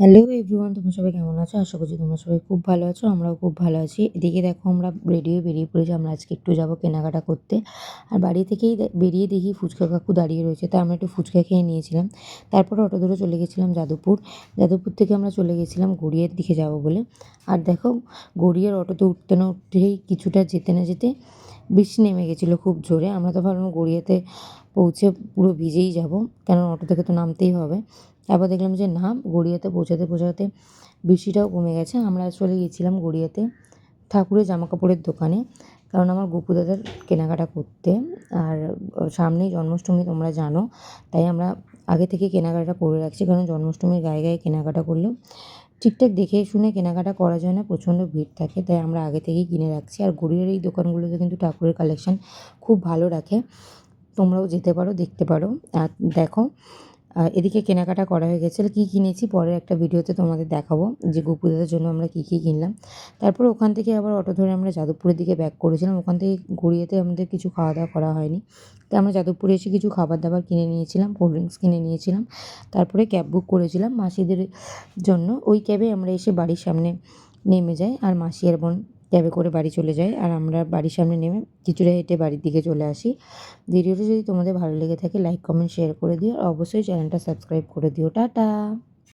Hello everyone তোমরা সবাই কেমন আছো? আশা করছি তোমরা সবাই খুব ভালো আছো, আমরাও খুব ভালো আছি। এদিকে দেখো আমরা রেডি হয়ে বেরিয়ে পড়েছি, আমরা আজকে একটু যাব কেনাকাটা করতে। আর বাড়ি থেকেই বেরিয়ে দেখি ফুচকা কাকু দাঁড়িয়ে রয়েছে তাই আমরা একটু ফুচকা খেয়ে নিয়েছিলাম। তারপর অটো ধরে চলে গেছিলাম যাদবপুর। যাদবপুর থেকে আমরা চলে গেছিলাম গড়িয়ার দিকে যাব বলে। আর দেখো গড়িয়ার অটোতে উঠতে না উঠতেই কিছুটা যেতে না যেতে বৃষ্টি নেমে গেছিল খুব জোরে। আমরা তো ভাবলাম গড়িয়াতে পৌঁছে পুরো ভিজেই যাব কেন অটো থেকে তো নামতেই হবে। তারপর দেখলাম যে না, গড়িয়াতে পৌঁছাতে পৌঁছাতে বৃষ্টিটাও কমে গেছে। আমরা চলে গিয়েছিলাম গড়িয়াতে ঠাকুরের জামা কাপড়ের দোকানে, কারণ আমার গপু দাদার কেনাকাটা করতে। আর সামনেই জন্মাষ্টমী, তোমরা জানো, তাই আমরা আগে থেকে কেনাকাটা করে রাখছি, কারণ জন্মাষ্টমীর গায়ে গায়ে কেনাকাটা করলেও ঠিকঠাক দেখে শুনে কেনাকাটা করা যায় না প্রচণ্ড ভিড় থাকে, তাই আমরা আগে থেকেই কিনে রাখছি। আর গড়িয়ার এই দোকানগুলোতে কিন্তু ঠাকুরের কালেকশান খুব ভালো রাখে। তোমরাও যেতে পারো, দেখতে পারো। আর দেখো এদিকে কেনাকাটা করা হয়ে গেছে। কী কিনেছি? পরের একটা ভিডিওতে তোমাদের দেখাবো যে গোপুদাদের জন্য আমরা কী কী কিনলাম। তারপর ওখান থেকে আবার অটো ধরে আমরা যাদবপুরের দিকে ব্যাক করেছিলাম। ওখান থেকে গড়িয়াতে আমাদের কিছু খাওয়া দাওয়া করা হয়নি। তাই আমরা যাদবপুরে এসে কিছু খাবার দাবার কিনে নিয়েছিলাম কোল্ড ড্রিঙ্কস কিনে নিয়েছিলাম। তারপরে ক্যাব বুক করেছিলাম মাসিদের জন্য। ওই ক্যাবে আমরা এসে বাড়ির সামনে নেমে যাই। আর মাসি আর বোন ক্যাবে করে বাড়ি চলে যায়। আর আমরা বাড়ির সামনে নেমে কিছুটা হেঁটে বাড়ির দিকে চলে আসি। ভিডিওটি যদি তোমাদের ভালো লেগে থাকে লাইক কমেন্ট শেয়ার করে দিও। আর অবশ্যই চ্যানেলটা সাবস্ক্রাইব করে দিও। টাটা!